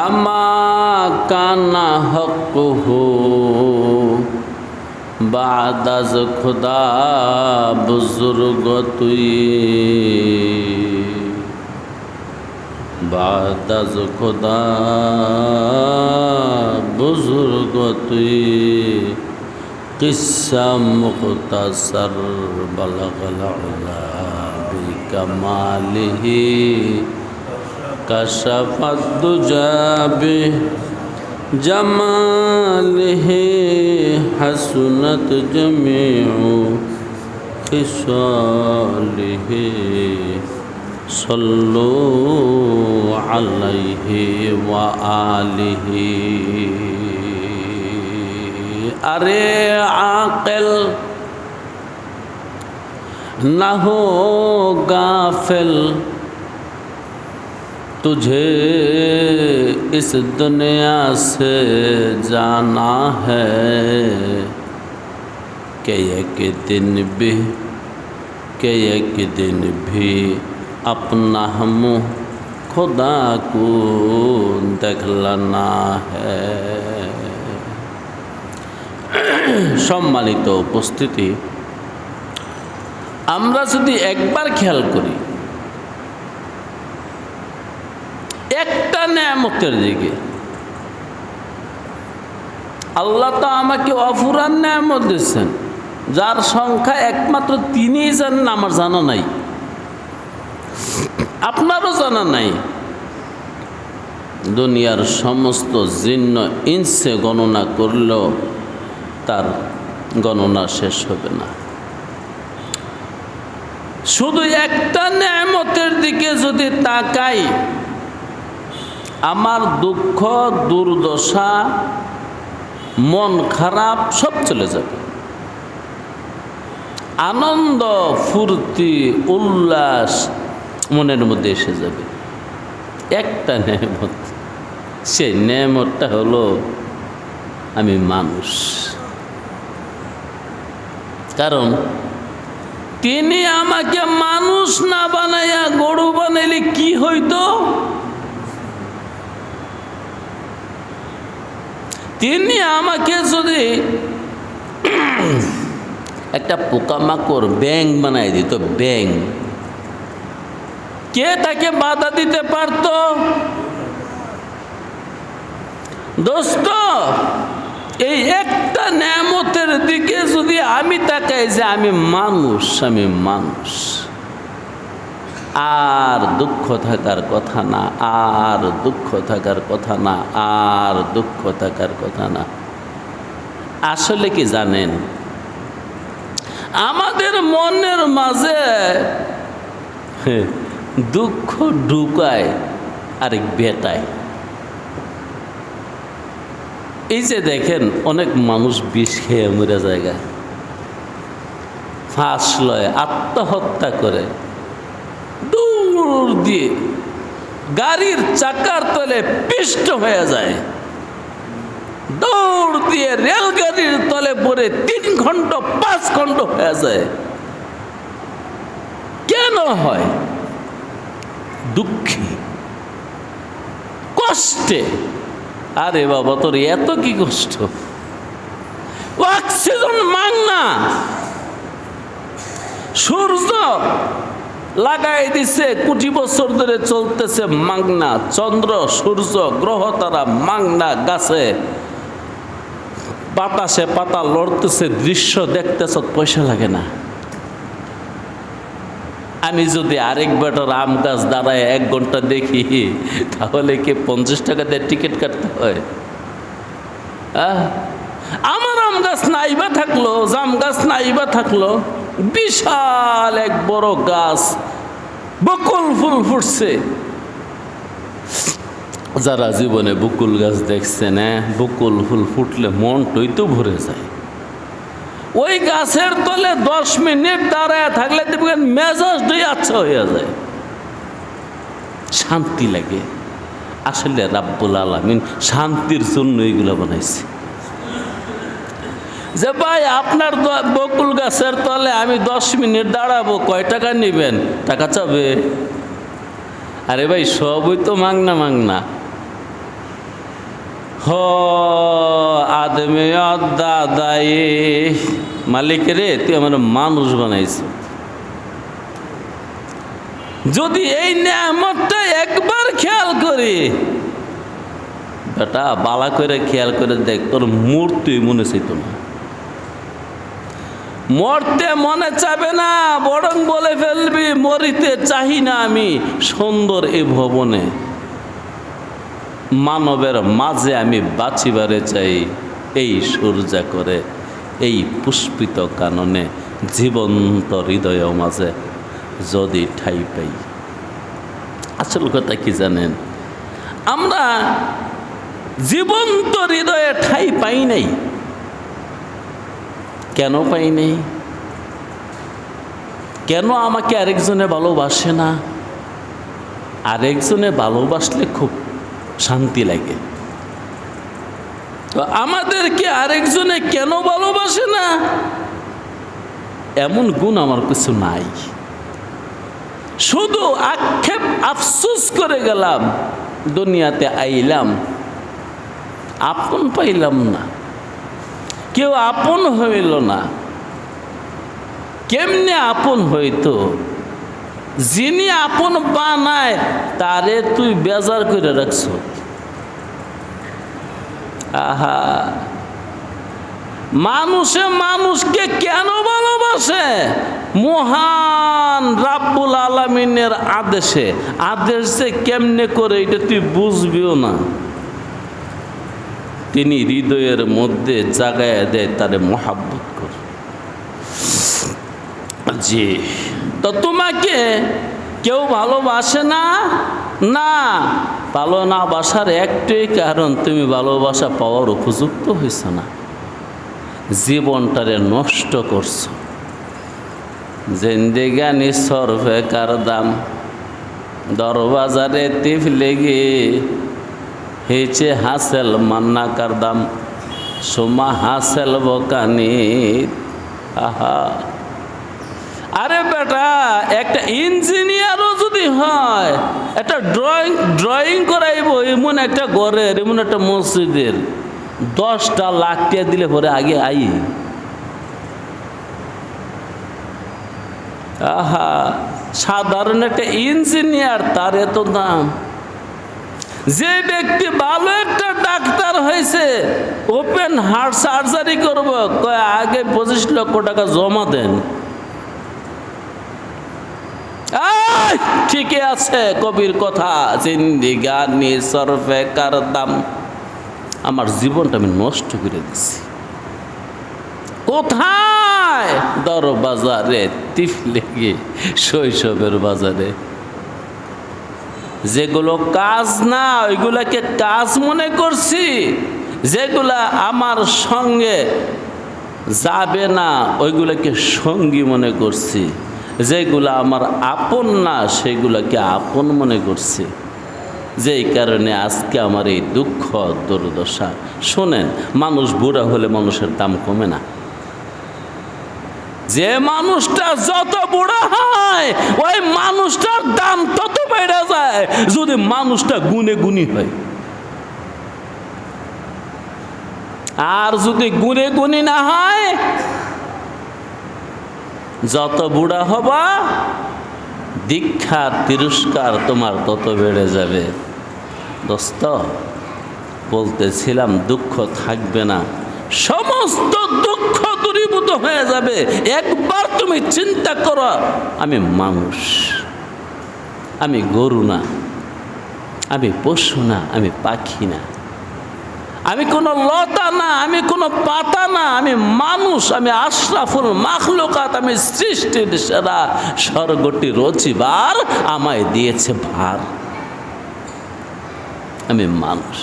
أما كان حقه بعد از خدا بزرگ توی بعد از خدا بزرگ توی قصہ مختصر بلغ العلا بکماله كشف الدجى به جماله حسنت جميع خصاله صلوا عليه وآله আরে আকেল না হো গাফেল तुझे इस दुनिया से जाना है कि एक दिन भी कि एक दिन भी अपना मुँह खुदा को দেখলানা হ্যাঁ সম্মানিত উপস্থিতি আমরা যদি একবার খেয়াল করি একটা নেয়ামতের দিকে। আল্লাহ তো আমাকে অফুরান নেয়ামত দিচ্ছেন যার সংখ্যা একমাত্র তিনি জানেন, আমার জানা নাই। আপনারও জানা নাই। দুনিয়ার সমস্ত জিন্ন ইঞ্চে গণনা করলেও তার গণনা শেষ হবে না। শুধু একটা নেয়ামতের দিকে যদি তাকাই আমার দুঃখ, দুর্দশা, মন খারাপ, সব চলে যাবে। আনন্দ, ফুর্তি, উল্লাস মনের মধ্যে এসে যাবে। একটা নেমত সেই নেমতটা হলো আমি মানুষ। কারণ তিনি আমাকে মানুষ না বানাইয়া গরু বানাইলে কি হইতো? তিনি আমাকে যদি একটা পোকামাকড় ব্যাং বানাই দিত ব্যাং কে তাকে বাধা দিতে পারত? দোস্ত, এই একটা নেয়ামতের দিকে যদি আমি তাকাই যে আমি মানুষ আমি মানুষ। আর দুঃখ থাকার কথা না, আর দুঃখ থাকার কথা না, আর দুঃখ থাকার কথা না। আসলে কি জানেন? আমাদের মনের মাঝে দুঃখ ঢুকায় আর বেটায় এই যে দেখেন, অনেক মানুষ বিষ খেয়ে মরে জায়গায় ফাঁস লয় আত্মহত্যা করে। দিয়ে গাড়ির চাকার তলে পিষ্ট হয়ে যায়। দৌড় দিয়ে রেলগাড়ির তলে পড়ে তিন ঘণ্টা পাঁচ ঘণ্টা হয়ে যায়। কেন হয়? দুঃখী, কষ্টে। আরে বাবা, তোর এত কি কষ্ট? অক্সিজেন মাং না সূর্য লাগাই দিছে, কোটি বছর ধরে চলতেছে মাংনা চন্দ্র, সূর্য, গ্রহ তারা মাংনা গাছে। বাতাসে পাতা লড়তেছে, দৃশ্য দেখতেছ, পয়সা লাগে না। আমি যদি আরেক বেটার আম গাছ দাঁড়ায় এক ঘণ্টা দেখি, তাহলে কি পঞ্চাশ টাকা দিয়ে টিকিট কাটতে হয়? আমার আম গাছ নাইবা থাকল, জাম গাছ নাইবা থাকল। বিশাল এক বড় গাছ, বকুল ফুল ফুটছে। যারা জীবনে বকুল গাছ দেখছে না, বকুল ফুল ফুটলে মনটই তো ভরে যায়। ওই গাছের তলে দশ মিনিট দাঁড়ায় থাকলে দেখবেন মেজাজ দুই আচ্ছা হয়ে যায়। শান্তি লাগে। আসলে রাব্বুল আলমিন শান্তির জন্য এইগুলো বানাইছে। যে ভাই, আপনার বকুল গাছের তলে আমি দশ মিনিট দাঁড়াবো, কয় টাকা নেবেন? টাকা চাবে? আরে ভাই, সবই তো মাংনা মাংনা। হ, আদমে দাদাই মালিক রে, তুই আমার মানুষ বানাইছ। যদি এই নিয়ামতটা একবার খেয়াল করি, বেটা, বালা করে খেয়াল করে দেখ, তোর মূর্তি মনে চাইত না। মরতে মনে চাবে না, বরং বলে ফেলবি, মরিতে চাহি না আমি সুন্দর এই ভবনে। মানবের মাঝে আমি বাঁচিবারে চাই, এই সূর্যা করে, এই পুষ্পিত কাননে, জীবন্ত হৃদয় মাঝে যদি ঠাই পাই। আসল কথা কি জানেন? আমরা জীবন্ত হৃদয়ে ঠাই পাই নাই। কেন পাই নাই কেন আমাকে আরেকজনে ভালোবাসে না? আরেকজনে ভালোবাসলে খুব শান্তি লাগে। তো আমাদেরকে আরেকজনে কেন ভালোবাসে না? এমন গুণ আমার কিছু নাই। শুধু আক্ষেপ আফসোস করে গেলাম, দুনিয়াতে আইলাম, আপন পাইলাম না। কেউ আপন হইল না। কেমনে আপন হইতো? যিনি আপন বানায়, তারে তুই বেজার করে রাখছ। আহা। মানুষে মানুষকে কেন ভালোবাসে? মহান রাব্বুল আলমিনের আদেশে। আদেশে কেমনে করে, এটা তুই বুঝবিও না। তিনি হৃদয়ের মধ্যে জাগায় দেয় তারে মহাব্বত করে। জি। তো তোমাকে কেউ ভালোবাসে না? না। ভালো না বাসার একটাই কারণ, তুমি ভালোবাসা পাওয়ার উপযুক্ত হয়েছ না। জীবনটারে নষ্ট করছ। জেন্দিগানি সরফে কার দাম। দরবাজারে তিফ লেগে হেচে হাসেল মান্না কার দাম, সোমা হাসেল বকানি। আহা। আরে বেটা, একটা ইঞ্জিনিয়ারও যদি হয়, একটা ড্রয়িং ড্রয়িং করাইব, এমন একটা ঘরের, এমন একটা মসজিদের, দশটা লাখ টাকা দিলে পরে আগে আই। আহা, সাধারণ একটা ইঞ্জিনিয়ার, তার এত দাম। যে ব্যক্তি ভালো একটা ডাক্তার হয়েছে, ওপেন হার্ট সার্জারি করব, কয়, আগে পঁচিশ লক্ষ টাকা জমা দেন। ঠিকই আছে, কবির কথা জিন্দিগানি সরফে কার দাম। আমার জীবনটা আমি নষ্ট করে দিছি। কোথায়? দর বাজারে টিফ লেগে শৈশবের বাজারে। যেগুলো কাজ না, ওইগুলাকে কাজ মনে করছি। যেগুলা আমার সঙ্গে যাবে না, ওইগুলাকে সঙ্গী মনে করছি। যেগুলা আমার আপন না, সেগুলাকে আপন মনে করছি। যেই কারণে আজকে আমার এই দুঃখ, দুর্দশা, শোনেন, মানুষ বুড়া হলে মানুষের দাম কমে না। যে মানুষটা যত বুড়া হয়, ওই মানুষটার দাম তত বেড়ে যায়। যদি মানুষটা গুনে গুণী হয়। আর যদি গুনে গুণী না হয়, যত বুড়া হবা দীক্ষা তিরস্কার তোমার তত বেড়ে যাবে। দোস্ত, বলতেছিলাম দুঃখ থাকবে না। সমস্ত দুঃখ দূরীভূত হয়ে যাবে। একবার তুমি চিন্তা করো, আমি মানুষ, আমি গরু না, আমি পশু না, আমি পাখি না। আমি কোনো লতা না, আমি কোনো পাতা না, আমি মানুষ, আমি আশরাফুল মাখলুকাত, আমি সৃষ্টির সেরা স্বর্গটি রচিবার আমায় দিয়েছে ভার। আমি মানুষ।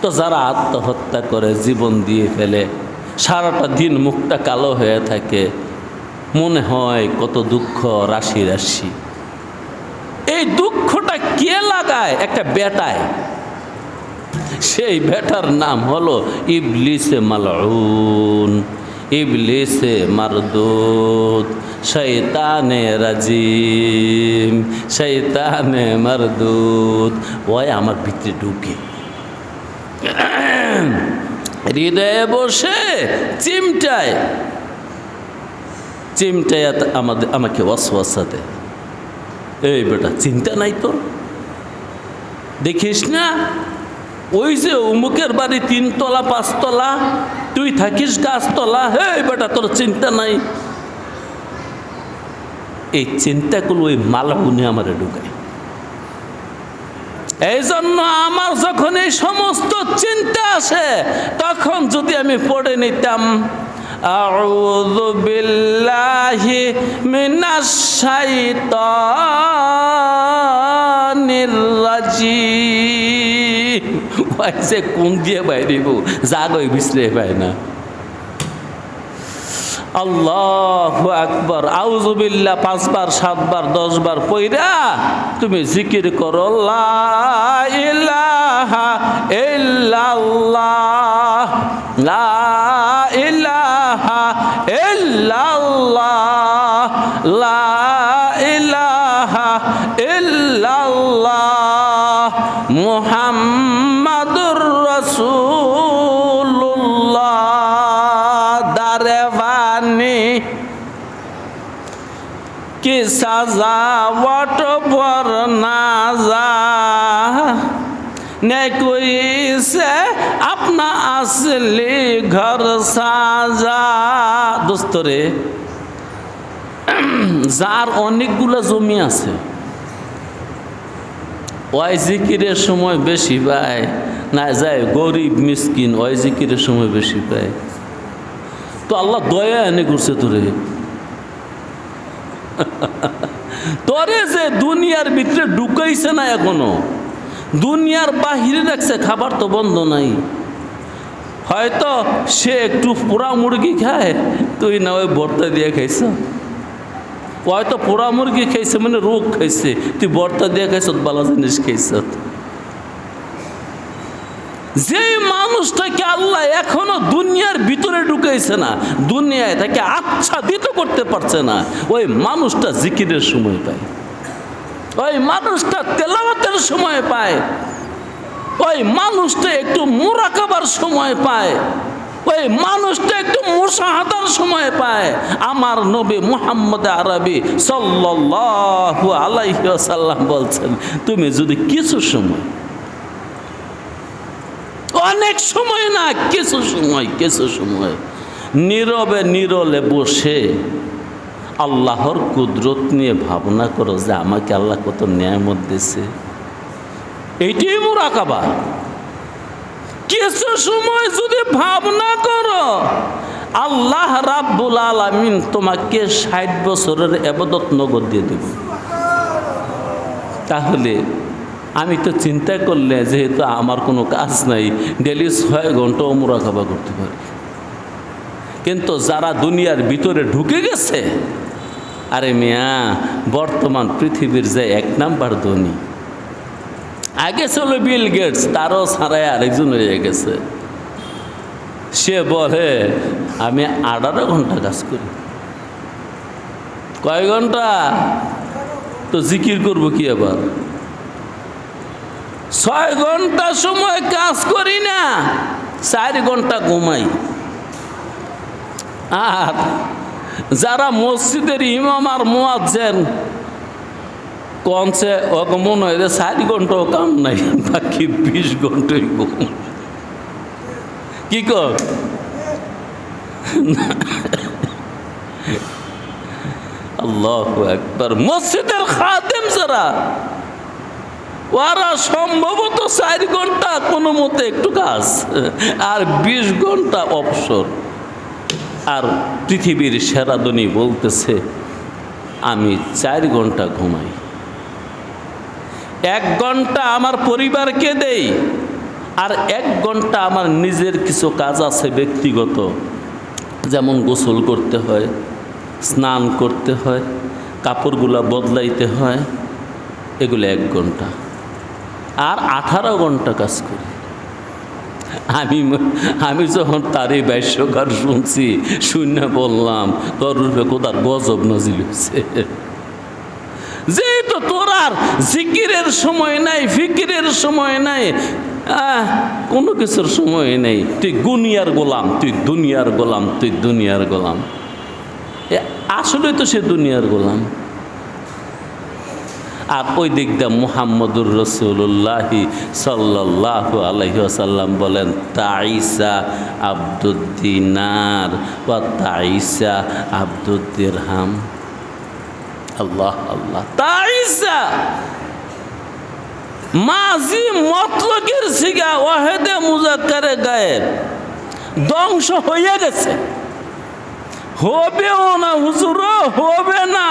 তো যারা আত্মহত্যা করে, জীবন দিয়ে ফেলে সারাটা দিন মুখটা কালো হয়ে থাকে। মনে হয় কত দুঃখ রাশি রাশি। এই দুঃখটা কে লাগায়? একটা বেটায়। সেই বেটার নাম হলো ইবলিসে মালউন, ইবলিসে মারদুদ শৈতানে রাজিম শৈতানে মারদুদ ওই আমার ভিতরে ঢুকে। হৃদয়ে বসে চিমটায় চিমটায় আমাদের আমাকে ওয়াসওয়াসা দেয় এই বেটা, চিন্তা নাই তোর দেখিস না? ওই যে অমুকের বাড়ি তিনতলা, পাঁচতলা, তুই থাকিস গাছতলা। হে বেটা, তোর চিন্তা নাই? এই চিন্তাগুলো ওই মালাগুনি আমারে ঢুকায়। এই জন্য আমার যখন এই সমস্ত চিন্তা আসে তখন যদি আমি পড়ে নিতাম أعوذ بالله من الشيطان الرجيم ওয়াইসে কোন দিয়ে বাইরিব জাগই বিছলে পায় না আল্লাহ আকবর আউজুবিল্লা পাঁচবার, সাতবার, দশবার পইরা তুমি জিকির করো, লা ইলাহা ইল্লাল্লাহ, লা ইলাহা লা की सजावट पर नाजा ने कोई से अपना असली घर साजा দোস্তরে যার অনেকগুলো জমি আছে ওই জিকিরের সময় বেশি পায় না যায় গরিব মিসকিন ওই জিকিরের সময় বেশি পায় তো আল্লাহ দয়া এনে করছে তোরে তোরে যে দুনিয়ার ভিতরে ঢুকাইছে না এখনও, দুনিয়ার বাহিরে রাখছে, খাবার তো বন্ধ নাই। হয়তো সে একটু পোড়া মুরগি খায়, তুই না ওই ভর্তা দিয়ে খাইছ? হয়তো পোড়া মুরগি খাইছে মানে রোগ খাইছে, তুই ভর্তা দিয়ে খাইছ, বালা জিনিস খাইছ? যে মানুষটাকে আল্লাহ এখনও দুনিয়ার ভিতরে ঢুকাইছে না, দুনিয়ায় তাকে আচ্ছাদিত করতে পারছে না, ওই মানুষটা জিকিরের সময় পায়। ওই মানুষটা তেলাওয়াতের সময় পায়। ওই মানুষটা একটু মোরাকাবার সময় পায়। ওই মানুষটা একটু মুসাহাদার সময় পায়। আমার নবী মুহাম্মদ আরবি সাল্লাল্লাহু আলাইহি ওয়াসাল্লাম বলছেন, তুমি যদি কিছু সময় অনেক সময় না, কিছু সময় কিছু সময়। নীরবে নীরলে বসে আল্লাহর কুদরত নিয়ে ভাবনা করো যে আমাকে আল্লাহ কত ন্যায়মত দিছে এইটাই মোরাকাবা। কিছু সময় যদি ভাবনা করো, আল্লাহ রাব্বুল আলামিন তোমাকে ষাট বছরের এবাদত নগদ দিয়ে দেব। তাহলে আমি তো চিন্তা করলে যেহেতু আমার কোনো কাজ নাই, ডেলি ছয় ঘন্টাও মোরাকাবা করতে পারি। কিন্তু যারা দুনিয়ার ভিতরে ঢুকে গেছে, আরে মিয়া, বর্তমান পৃথিবীর যে এক নাম্বার ধনী, আগে ছিল বিল গেটস, তারও ছাড়াই আরেকজন হয়ে গেছে। সে বলে, আমি আঠারো ঘণ্টা কাজ করি। কয় ঘণ্টা তো জিকির করব কি আবার? ছয় ঘণ্টা সময় কাজ করি না, চার ঘণ্টা ঘুমাই। আর যারা মসজিদের ইমাম আর মোয়াজ্জেন কনসে ওকে মনে হয় যে চার ঘন্টাও কাম নাই, বাকি বিশ ঘন্টাই ঘুম। কি কর আল্লাহ একবার মসজিদের খাদেম যারা ওরা সম্ভবত চার ঘণ্টা কোনো মতে একটু কাজ, আর বিশ ঘণ্টা অবসর। আর পৃথিবীর সেরাদনী বলতেছে, আমি চার ঘণ্টা ঘুমাই। এক ঘণ্টা আমার পরিবারকে দেই, আর এক ঘণ্টা আমার নিজের কিছু কাজ আছে ব্যক্তিগত। যেমন গোসল করতে হয়, স্নান করতে হয়, কাপড়গুলো বদলাইতে হয়, এগুলো এক ঘণ্টা। আর আঠারো ঘণ্টা কাজ করি। আমি আমি যখন তারই বাস্যকার শুনছি শূন্য বললাম, তোর রূপে কোথার গজব নজিল হয়েছে যেহেতু তোর আর জিকিরের সময় নাই, ফিকিরের সময় নাই কোনো কিছুর সময় নেই। তুই গুনিয়ার গোলাম, তুই দুনিয়ার গোলাম, তুই দুনিয়ার গোলাম। আসলে তো সে দুনিয়ার গোলাম। আর ওই দিক দিয়ে মুহাম্মদুর রসুল্লাহি সাল্লাহ আলহি আসাল্লাম বলেন তাইসা আব্দুদ্দিনার বা তাইসা আব্দুদ্দিরহাম। আল্লাহ আল্লাহ। তাইসা মাঝি মতলকের সিগা ওয়াহেদে মুজাক্কারে গায়েব ধ্বংস হয়ে গেছে। হবেও না হুজুর হবে না।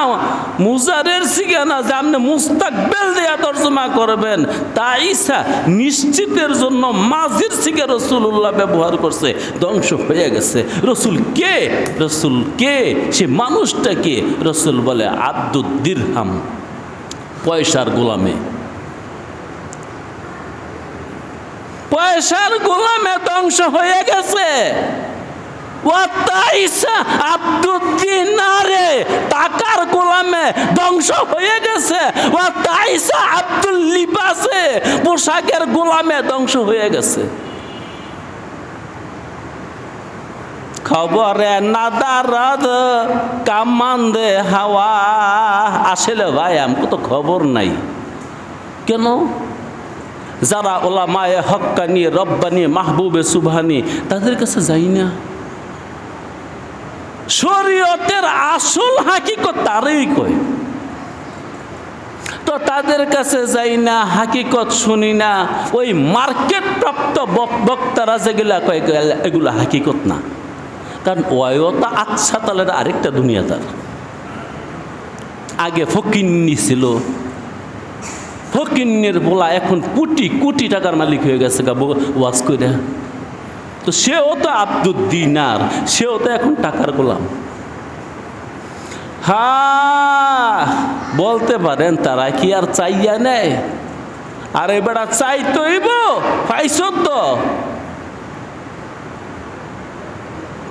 মুজারের সিগা না যে আপনি মুস্তাকবেল দেয়া তর্জমা করবেন তাইসা নিশ্চিতের জন্য মাঝির সিগা রসুল্লাহ ব্যবহার করছে। ধ্বংস হয়ে গেছে। রসুল কে? রসুল কে? সে মানুষটা কে? রসুল বলে আব্দুদ দিরহাম। পয়সার গোলামে। পয়সার গোলামে ধ্বংস হয়ে গেছে। ওয়াতাইসা আব্দুদ্দিনারে টাকার গোলামে ধ্বংস হয়ে গেছে। ওয়াতাইসা আব্দুল লিবাসে পোশাকের গোলামে ধ্বংস হয়ে গেছে। খবরে নাদারাদ কামান্দে হাওয়া। আসলে ভাই, আমাকে তো খবর নাই। কেন? যারা ওলামায়ে হক্কানি, রব্বানি, মাহবুবে সুবহানি, তাদের কাছে যাই না। শরীয়তের আসল হাকিকত তারই কয় তো তাদের কাছে যাই না, হাকিকত শুনি না, ওই মার্কেট প্রাপ্ত বক- বক্তারা যেগুলা কয়, এগুলা- হাকিকত না। কারণ ওয়ও তো আচ্ছা তালের আরেকটা দুনিয়া তার। আগে ফকিন্নি ছিল। ফকিন্নির বলা এখন কোটি কোটি টাকার মালিক হয়ে গেছে গা ওয়াজ করে তো সেও তো আব্দুদ্দিনার, সেও তো এখন টাকার গোলাম। হ্যাঁ বলতে পারেন তারা কি আর চাইয়া নেয়? আর এবার চাই তৈব পাইছ তো।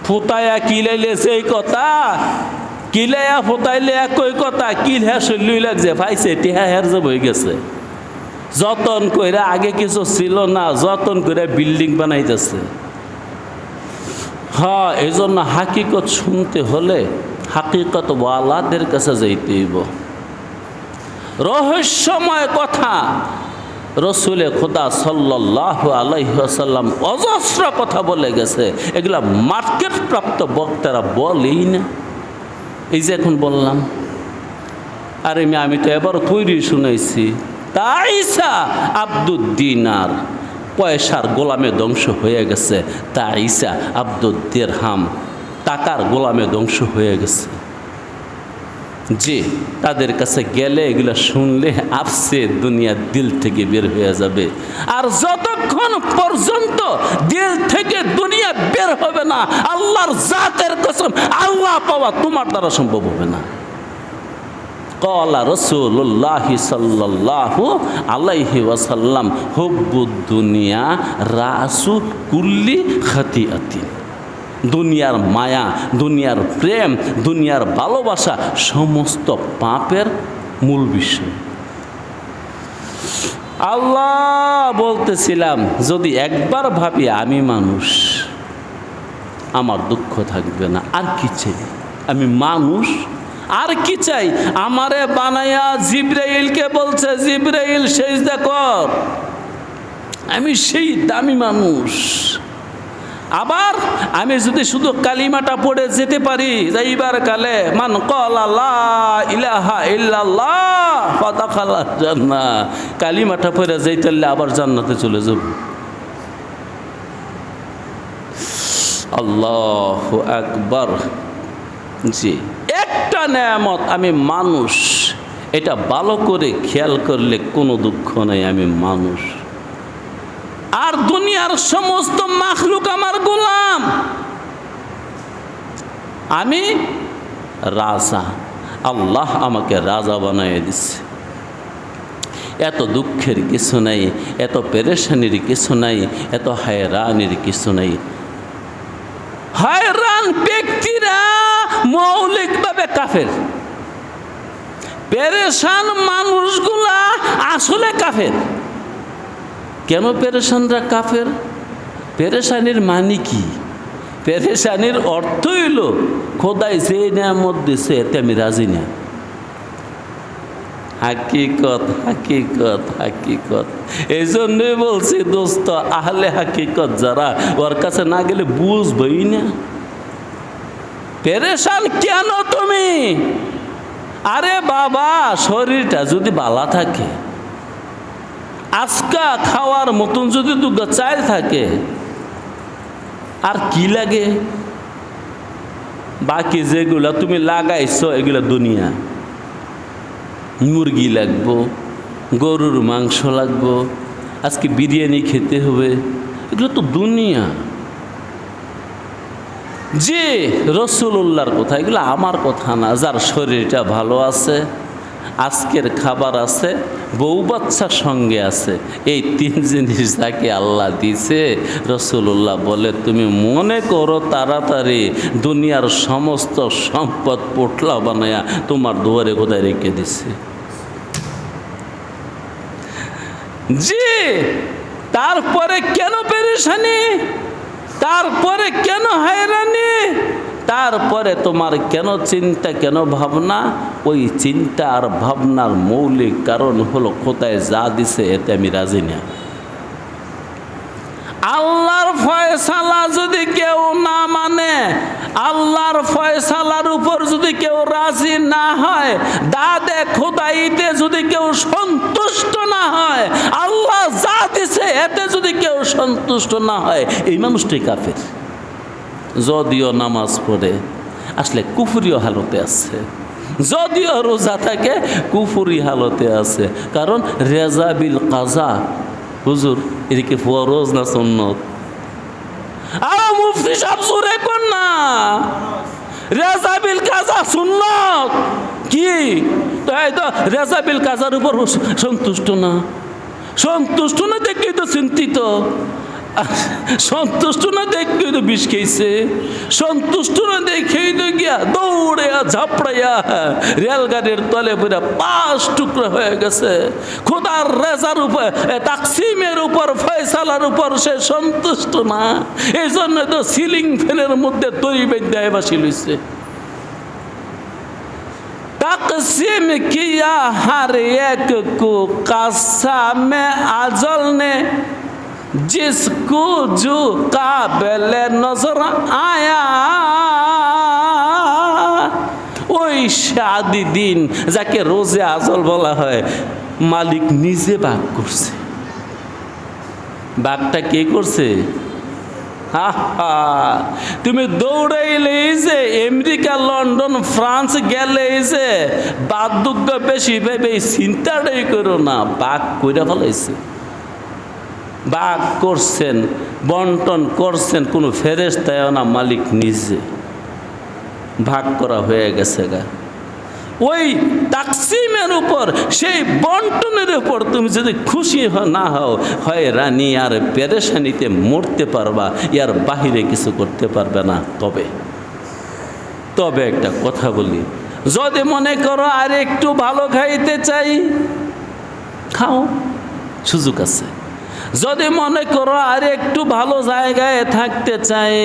ফুতায়া কিলাইলে সেই কথা কিলাইয়া ফুতাইলে একই কথা, কিল হ্যাঁ শৈলই লাগছে, পাইছে, টিহা হের যে বই গেছে। যতন করে আগে কিছু ছিল না, যতন করে বিল্ডিং বানাইতেছে। হ্যাঁ এই জন্য হাকিকত শুনতে হলে হাকিকত ওয়ালাদের কাছে যাইতে হইব। রহস্যময় কথা। রসুলে খোদা সাল্লাহ আলাইসাল্লাম অজস্র কথা বলে গেছে। এগুলা মার্কেট প্রাপ্ত বক্তারা বলেই না। এই যে এখন বললাম, আরে আমি আমি তো এবার তৈরি শুনেছি, তাইসা আব্দুদ্দিনার। পয়সার গোলামে ধ্বংস হয়ে গেছে। তাইসা আব্দুদ্দির হাম টাকার গোলামে ধ্বংস হয়ে গেছে। যে তাদের কাছে গেলে এগুলো শুনলে আপসে দুনিয়া দিল থেকে বের হয়ে যাবে। আর যতক্ষণ পর্যন্ত দিল থেকে দুনিয়া বের হবে না, আল্লাহর জাতের কসম আল্লাহ পাওয়া তোমার দ্বারা সম্ভব হবে না। কলা রসুল্লাহ সাল্লাহ আলাইহি ওয়াসাল্লাম হব্বুদ দুনিয়া রাসু কুল্লি খাতি আতিন দুনিয়ার মায়া, দুনিয়ার প্রেম, দুনিয়ার ভালোবাসা সমস্ত পাপের মূল বিষয়। আল্লাহ বলতেছিলাম, যদি একবার ভাবি আমি মানুষ, আমার দুঃখ থাকবে না, আর কি চাই আমি মানুষ আর কি চাই? আমারে বানাইয়া জিব্রাইলকে বলছে, জিব্রাইল, সেজদা কর। আমি সেই দামি মানুষ। আবার আমি যদি শুধু কালিমাটা পড়ে যেতে পারি, যাইবার কালে, মান জান্নাহ। কালিমাটা পড়ে যাইতে আবার জান্নাতে চলে যাব। আল্লাহ একবার জি। নেয়ামত, আমি মানুষ। এটা ভালো করে খেয়াল করলে কোনো দুঃখ নেই, আমি মানুষ। আর দুনিয়ার সমস্ত মাখলুক আমার গোলাম। আমি রাজা। আল্লাহ আমাকে রাজা বানিয়ে দিচ্ছে এত দুঃখের কিছু নাই, এত পেরেশানির কিছু নাই, এত হায়রানির কিছু নাই। হায়রান ব্যক্তিরা মৌলিকভাবে কাফের। পেরেশান মানুষগুলা আসলে কাফের। কেন পেরেশানরা কাফের? পেরেশানির মানে কি? পেরেশানির অর্থ হইল, খোদাই যে নিয়ামত দিছে, এতে আমি রাজি না। হাকিকত হাকিকত হাকিকত। এই জন্যই বলছি, দোস্ত, আহলে হাকিকত যারা, ওর কাছে না গেলে বুঝবই না। পেরেশান কেন তুমি? আরে বাবা, শরীরটা যদি বালা থাকে, আজকা খাওয়ার মতন যদি দুগা চাল থাকে, আর কি লাগে? বাকি যেগুলা তুমি লাগাইছো, এগুলা দুনিয়া। মুরগি লাগবো, গরুর মাংস লাগবো, আজকে বিরিয়ানি খেতে হবে, এগুলো তো দুনিয়া। যে রসুল্লাহর কথা, এগুলো আমার কথা না, যার শরীরটা ভালো আছে, আজকের খাবার আছে, বউ বাচ্চার সঙ্গে আছে, এই তিন জিনিস যাকে আল্লাহ দিছে রসুল্লাহ বলে, তুমি মনে করো তাড়াতাড়ি দুনিয়ার সমস্ত সম্পদ পোটলা বানায়া তোমার দুয়ারে কোথায় রেখে দিছে। জি, তারপরে কেন পেরেশানি? তারপরে কেন হায়রানি? তারপরে তোমার কেন চিন্তা, কেন ভাবনা? ওই চিন্তা আর ভাবনার মৌলিক কারণ হলো কোথায় যা দিছে এতে আমি রাজি না। আল্লাহর ফয়সালা যদি কেউ না মানে আল্লাহর ফয়সালার উপর কেউ রাজি না হয়, দাদে খোদাইতে যদি কেউ সন্তুষ্ট না হয়, আল্লাহ যা দিছে এতে যদি কেউ সন্তুষ্ট না হয়, এই মানুষটি কাফের। যদিও নামাজ পড়ে, আসলে কুফুরিও হালতে আছে। যদিও রোজা থাকে, কুফুরি হালতে আছে। কারণ রেজা বিল কাজা, হুজুর এদিকে ফরজ না সন্নত? আর মুফতি সাহেব সুরে কোন না। রেজা বিল কাজা সুন্নত। কি? তাই তো রেজা বিল কাজার উপর সন্তুষ্ট না। সন্তুষ্ট না দেখি তো চিন্তিত। সন্তুষ্ট না দেখে তো বিষ খেয়েছে সন্তুষ্ট না দেখেই তো গিয়া দৌড়ে ঝাপড়াইয়া রেলগাড়ির তলে পুরা পাঁচ টুকরা হয়ে গেছে খোদার রেজার উপর এ, তাকসিমের উপর ফয়সালার উপর সে সন্তুষ্ট না এই জন্য তো সিলিং ফ্যানের মধ্যে তৈরি বেদ্যায় বাসি লইছে तकसीम किया हर एक को कसम अजल ने जिसको जो काबिल नजर आया ওই সাদি দিন যাকে রোজে আজল বলা হয় মালিক নিজে বাঘ করছে বাঘটা কে করছে আহা, তুমি দৌড়াইলে এই যে আমেরিকা লন্ডন ফ্রান্স গেলে এই যে বাদ্যজ্ঞ বেশি ভেবে এই চিন্তাটাই করো না বাঘ কইরা ফেলাইছে বাঘ করছেন, বন্টন করছেন, কোনো ফেরেস্তায় না, মালিক নিজে। ভাগ করা হয়ে গেছে গা। ওই তাকসিমের উপর, সেই বন্টনের উপর তুমি যদি খুশি না হও, হয় রানী আর পেরেশানিতে মরতে পারবা, ইয়ার বাহিরে কিছু করতে পারবে না, তবে। তবে একটা কথা বলি, যদি মনে করো আর একটু ভালো খাইতে চাই, খাও, সুযোগ আছে। যদি মনে করো আর একটু ভালো জায়গায় থাকতে চাই,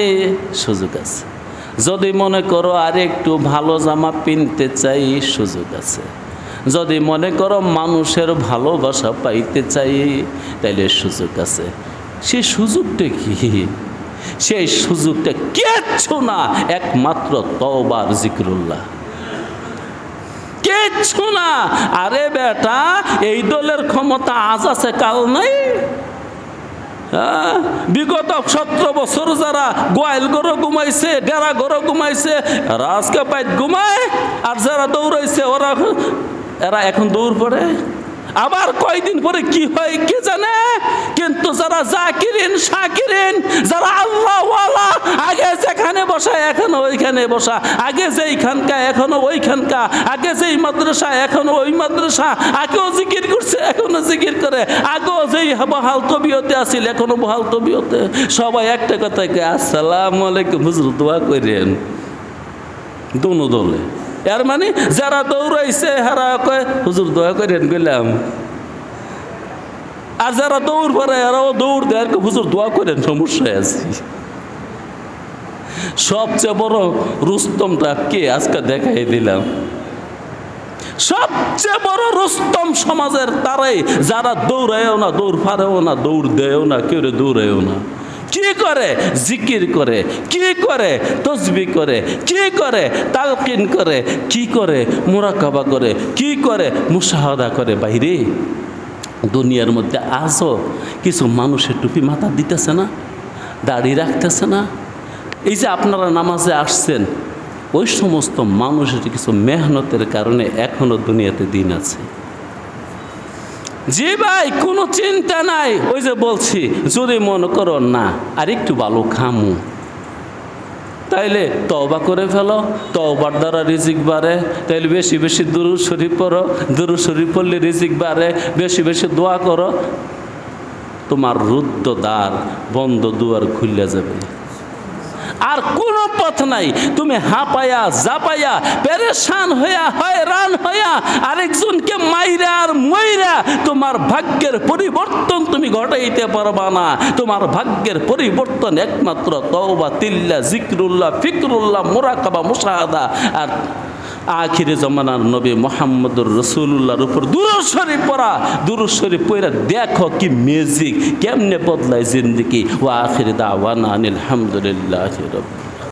সুযোগ আছে। যদি মনে করো আর একটু ভালো জামা কিনতে চাই, সুযোগ আছে। যদি মনে করো মানুষের ভালোবাসা পাইতে চাই, তাইলে সুযোগ আছে। সে সুযোগটা কি? সেই সুযোগটা কিচ্ছু না, একমাত্র তওবার, জিকরুল্লাহ। কিচ্ছু না। আরে বেটা, এই দলের ক্ষমতা আজ আছে, কাল নাই? বিগত সতেরো বছর যারা গোয়াল গরো ঘুমাইছে ডেরা গরো ঘুমাইছে রাজকে পাইত ঘুমায়, আর যারা দৌড়াইছে, ওরা এরা এখন দৌড় পড়ে। আবার কয়দিন পরে কি হয় কে জানে? কিন্তু যারা জাকিরিন, শাকিরিন, যারা আল্লাহওয়ালা, আগে যেখানে বসা, এখনও ওইখানে বসা। আগে যেইখানকা এখনও ওইখানকা আগে যেই মাদ্রাসা, এখনও ওই মাদ্রাসা। আগেও জিকির করছে, এখনও জিকির করে। আগেও যেই বহাল তবিয়তে আসিল এখনও বহাল তবিয়তে। সবাই একটা কথা কে আসসালামু আলাইকুম হুজুর, দোয়া করেন দোনো দলে। এর মানে যারা দৌড়াইছে, হারা কয়, হুজুর দয়া করেন গেলাম। আর যারা দৌড় পরে এরাও দৌড় দেয়, আর হুজুর দোয়া করেন সমস্যায় আছি। সবচেয়ে বড় রুস্তমটা কে? আজকে দেখাই দিলাম। সবচেয়ে বড় রুস্তম সমাজের তারাই যারা দৌড়ায়ও না, দৌড় পারেও না, দৌড় দেয়ও না, কেউ দৌড়ায়ও না। কি করে? জিকির করে। কি করে? তসবি করে। কি করে? তালকিন করে। কি করে? মোরাকাবা করে। কি করে? মুসাহাদা করে। বাইরে দুনিয়ার মধ্যে আসো কিছু মানুষের টুপি মাথা দিতেছে না, দাড়ি রাখতেছে না। এই যে আপনারা নামাজে আসছেন, ওই সমস্ত মানুষের কিছু মেহনতের কারণে এখনও দুনিয়াতে দিন আছে। জি ভাই, কোনো চিন্তা নাই। ওই যে বলছি, যদি মনে করো না আর একটু ভালো খামু। তাইলে তওবা করে ফেলো, তওবার দ্বারা রিজিক বাড়ে। তাইলে বেশি বেশি দুরু শরীফ পড়ো, দুরু শরীফ পড়লে রিজিক বাড়ে। বেশি বেশি দোয়া করো। তোমার রুদ্ধ দ্বার বন্ধ দুয়ার খুললে যাবে। আর কোনো পথ নাই। তুমি হাঁপায়া, জাপায়া, পেরেশান হইয়া, হয়রান হইয়া আরেকজনকে মাইরা আর মইরা তোমার ভাগ্যের পরিবর্তন তুমি ঘটাইতে পারবা না। তোমার ভাগ্যের পরিবর্তন একমাত্র তওবা, তিল্লা, জিকরুল্লাহ, ফিকরুল্লাহ, মোরাকাবা মুসাহাদা আর আখিরে জমানার নবী মোহাম্মদুর রসুল্লাহর উপর দূরস্বরে পড়া দূরস্বরে পড়া, দেখো কি মিউজিক কেমনে বদলায় জিন্দিগি। ও আখিরে দাওয়ানা আনিল হামদুলিল্লাহ রব্বিল